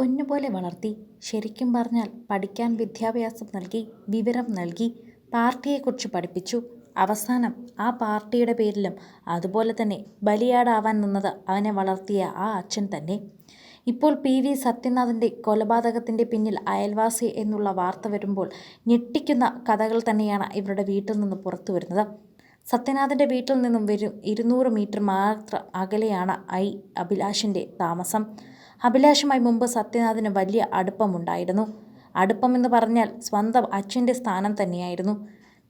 പൊന്നുപോലെ വളർത്തി ശരിക്കും പറഞ്ഞാൽ പഠിക്കാൻ വിദ്യാഭ്യാസം നൽകി വിവരം നൽകി പാർട്ടിയെക്കുറിച്ച് പഠിപ്പിച്ചു. അവസാനം ആ പാർട്ടിയുടെ പേരിലും അതുപോലെ തന്നെ ബലിയാടാവാൻ നിന്നത് അവനെ വളർത്തിയ ആ അച്ഛൻ തന്നെ. ഇപ്പോൾ പി. വി. സത്യനാഥിന്റെ കൊലപാതകത്തിന്റെ പിന്നിൽ അയൽവാസി എന്നുള്ള വാർത്ത വരുമ്പോൾ ഞെട്ടിക്കുന്ന കഥകൾ തന്നെയാണ് ഇവരുടെ വീട്ടിൽ നിന്ന് പുറത്തു വരുന്നത്. സത്യനാഥന്റെ വീട്ടിൽ നിന്നും വരും ഇരുന്നൂറ് മീറ്റർ മാത്രം അകലെയാണ് ഐ അഭിലാഷിന്റെ താമസം. അഭിലാഷുമായി മുമ്പ് സത്യനാഥിന് വലിയ അടുപ്പമുണ്ടായിരുന്നു. അടുപ്പമെന്ന് പറഞ്ഞാൽ സ്വന്തം അച്ഛന്റെ സ്ഥാനം തന്നെയായിരുന്നു.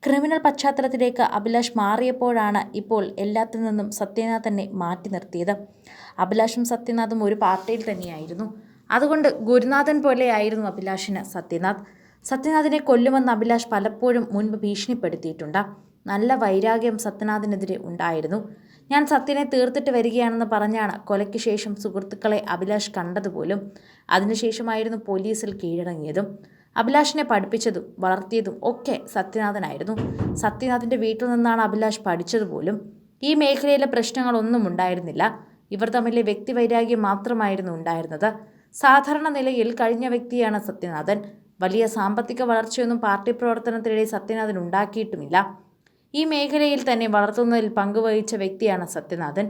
ക്രിമിനൽ പശ്ചാത്തലത്തിലേക്ക് അഭിലാഷ് മാറിയപ്പോഴാണ് ഇപ്പോൾ എല്ലാത്തിൽ നിന്നും സത്യനാഥ് തന്നെ മാറ്റി നിർത്തിയത്. അഭിലാഷും സത്യനാഥും ഒരു പാർട്ടിയിൽ തന്നെയായിരുന്നു. അതുകൊണ്ട് ഗുരുനാഥൻ പോലെയായിരുന്നു അഭിലാഷിന് സത്യനാഥ്. സത്യനാഥിനെ കൊല്ലുമെന്ന് അഭിലാഷ് പലപ്പോഴും മുൻപ് ഭീഷണിപ്പെടുത്തിയിട്ടുണ്ട്. നല്ല വൈരാഗ്യം സത്യനാഥിനെതിരെ ഉണ്ടായിരുന്നു. ഞാൻ സത്യനെ തീർത്തിട്ട് വരികയാണെന്ന് പറഞ്ഞാണ് കൊലയ്ക്ക് ശേഷം സുഹൃത്തുക്കളെ അഭിലാഷ് കണ്ടതുപോലും. അതിനുശേഷമായിരുന്നു പോലീസിൽ കീഴടങ്ങിയതും. അഭിലാഷിനെ പഠിപ്പിച്ചതും വളർത്തിയതും ഒക്കെ സത്യനാഥനായിരുന്നു. സത്യനാഥിന്റെ വീട്ടിൽ നിന്നാണ് അഭിലാഷ് പഠിച്ചതുപോലും. ഈ മേഖലയിലെ പ്രശ്നങ്ങളൊന്നും ഉണ്ടായിരുന്നില്ല. ഇവർ തമ്മിലെ വ്യക്തിവൈരാഗ്യം മാത്രമായിരുന്നു ഉണ്ടായിരുന്നത്. സാധാരണ നിലയിൽ കഴിഞ്ഞ വ്യക്തിയാണ് സത്യനാഥൻ. വലിയ സാമ്പത്തിക വളർച്ചയൊന്നും പാർട്ടി പ്രവർത്തനത്തിനിടെ സത്യനാഥൻ ഉണ്ടാക്കിയിട്ടുമില്ല. ഈ മേഖലയിൽ തന്നെ വളർത്തുന്നതിൽ പങ്കുവഹിച്ച വ്യക്തിയാണ് സത്യനാഥൻ.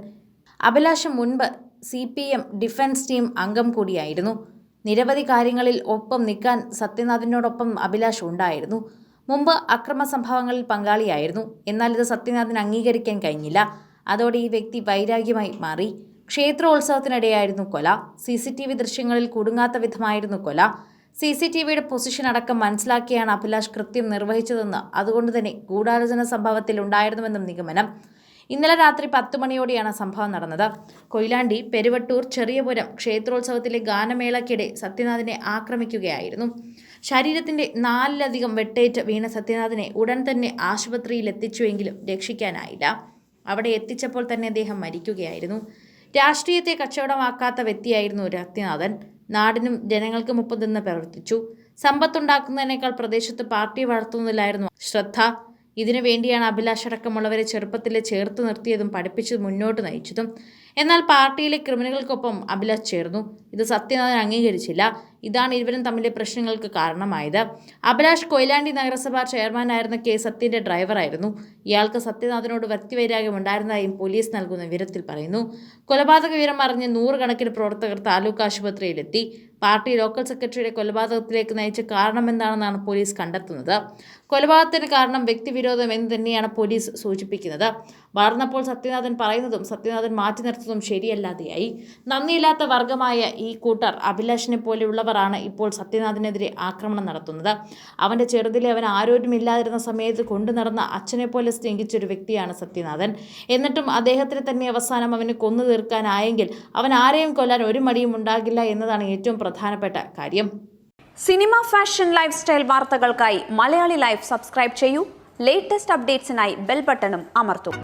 അഭിലാഷം മുൻപ് C P M defence team അംഗം കൂടിയായിരുന്നു. നിരവധി കാര്യങ്ങളിൽ ഒപ്പം നിൽക്കാൻ സത്യനാഥിനോടൊപ്പം അഭിലാഷ് ഉണ്ടായിരുന്നു. മുമ്പ് അക്രമ സംഭവങ്ങളിൽ പങ്കാളിയായിരുന്നു. എന്നാൽ ഇത് സത്യനാഥിന് അംഗീകരിക്കാൻ കഴിഞ്ഞില്ല. അതോടെ ഈ വ്യക്തി വൈരാഗ്യമായി മാറി. ക്ഷേത്രോത്സവത്തിനിടെയായിരുന്നു കൊല. സി സി ടി വി ദൃശ്യങ്ങളിൽ കുടുങ്ങാത്ത വിധമായിരുന്നു കൊല. സി സി ടി വിയുടെ പൊസിഷൻ അടക്കം മനസ്സിലാക്കിയാണ് അഭിലാഷ് കൃത്യം നിർവഹിച്ചതെന്ന്. അതുകൊണ്ട് തന്നെ ഗൂഢാലോചന സംഭവത്തിൽ ഉണ്ടായിരുന്നുവെന്നും നിഗമനം. ഇന്നലെ രാത്രി പത്ത് മണിയോടെയാണ് സംഭവം നടന്നത്. കൊയിലാണ്ടി പെരുവട്ടൂർ ചെറിയപുരം ക്ഷേത്രോത്സവത്തിലെ ഗാനമേളയ്ക്കിടെ സത്യനാഥിനെ ആക്രമിക്കുകയായിരുന്നു. ശരീരത്തിന്റെ നാലിലധികം വെട്ടേറ്റ് വീണ സത്യനാഥിനെ ഉടൻ തന്നെ ആശുപത്രിയിൽ എത്തിച്ചുവെങ്കിലും രക്ഷിക്കാനായില്ല. അവിടെ എത്തിച്ചപ്പോൾ തന്നെ അദ്ദേഹം മരിക്കുകയായിരുന്നു. രാഷ്ട്രീയത്തെ കച്ചവടമാക്കാത്ത വ്യക്തിയായിരുന്നു രക്തിനാഥൻ. നാടിനും ജനങ്ങൾക്കും ഒപ്പം നിന്ന് പ്രവർത്തിച്ചു. സമ്പത്തുണ്ടാക്കുന്നതിനേക്കാൾ പ്രദേശത്ത് പാർട്ടി വളർത്തുന്നതിലായിരുന്നു ശ്രദ്ധ. ഇതിനു വേണ്ടിയാണ് അഭിലാഷടക്കമുള്ളവരെ ചെറുപ്പത്തിൽ ചേർത്ത് നിർത്തിയതും പഠിപ്പിച്ചതും മുന്നോട്ട് നയിച്ചതും. എന്നാൽ പാർട്ടിയിലെ ക്രിമിനലുകൾക്കൊപ്പം അഭിലാഷ് ചേർന്നു. ഇത് സത്യനാഥൻ അംഗീകരിച്ചില്ല. ഇതാണ് ഇരുവരും തമ്മിലെ പ്രശ്നങ്ങൾക്ക് കാരണമായത്. അഭിലാഷ് കൊയിലാണ്ടി നഗരസഭാ ചെയർമാനായിരുന്ന കെ സത്യന്റെ ഡ്രൈവറായിരുന്നു. ഇയാൾക്ക് സത്യനാഥനോട് വ്യക്തിവൈരാഗ്യം ഉണ്ടായിരുന്നതായും പോലീസ് നൽകുന്ന വിവരത്തിൽ പറയുന്നു. കൊലപാതക വിവരം അറിഞ്ഞ് നൂറുകണക്കിന് പ്രവർത്തകർ താലൂക്ക് ആശുപത്രിയിലെത്തി. പാർട്ടി ലോക്കൽ സെക്രട്ടറിയുടെ കൊലപാതകത്തിലേക്ക് നയിച്ച കാരണമെന്താണെന്നാണ് പോലീസ് കണ്ടെത്തുന്നത്. കൊലപാതകത്തിന് കാരണം വ്യക്തിവിരോധം എന്ന് തന്നെയാണ് പോലീസ് സൂചിപ്പിക്കുന്നത്. വളർന്നപ്പോൾ സത്യനാഥൻ പറയുന്നതും സത്യനാഥൻ മാറ്റി നിർത്തുന്നതും ശരിയല്ലാതെയായി. നന്ദിയില്ലാത്ത വർഗമായ ഈ കൂട്ടർ അഭിലാഷിനെ പോലെയുള്ളവരാണ് ഇപ്പോൾ സത്യനാഥിനെതിരെ ആക്രമണം നടത്തുന്നത്. അവന്റെ ചെറുതിലെ അവൻ ആരോരുമില്ലാതിരുന്ന സമയത്ത് കൊണ്ടു നടന്ന അച്ഛനെ പോലെ സ്നേഹിച്ചൊരു വ്യക്തിയാണ് സത്യനാഥൻ. എന്നിട്ടും അദ്ദേഹത്തിന് തന്നെ അവസാനം അവന് കൊന്നു തീർക്കാനായെങ്കിൽ അവൻ ആരെയും കൊല്ലാൻ ഒരു മടിയും ഉണ്ടാകില്ല എന്നതാണ് ഏറ്റവും പ്രധാനപ്പെട്ട കാര്യം. സിനിമ ഫാഷൻ ലൈഫ് സ്റ്റൈൽ വാർത്തകൾക്കായി മലയാളി ലൈഫ് സബ്സ്ക്രൈബ് ചെയ്യൂ. ലേറ്റസ്റ്റ് അപ്ഡേറ്റ്സിനായി ബെൽ ബട്ടണും അമർത്തും.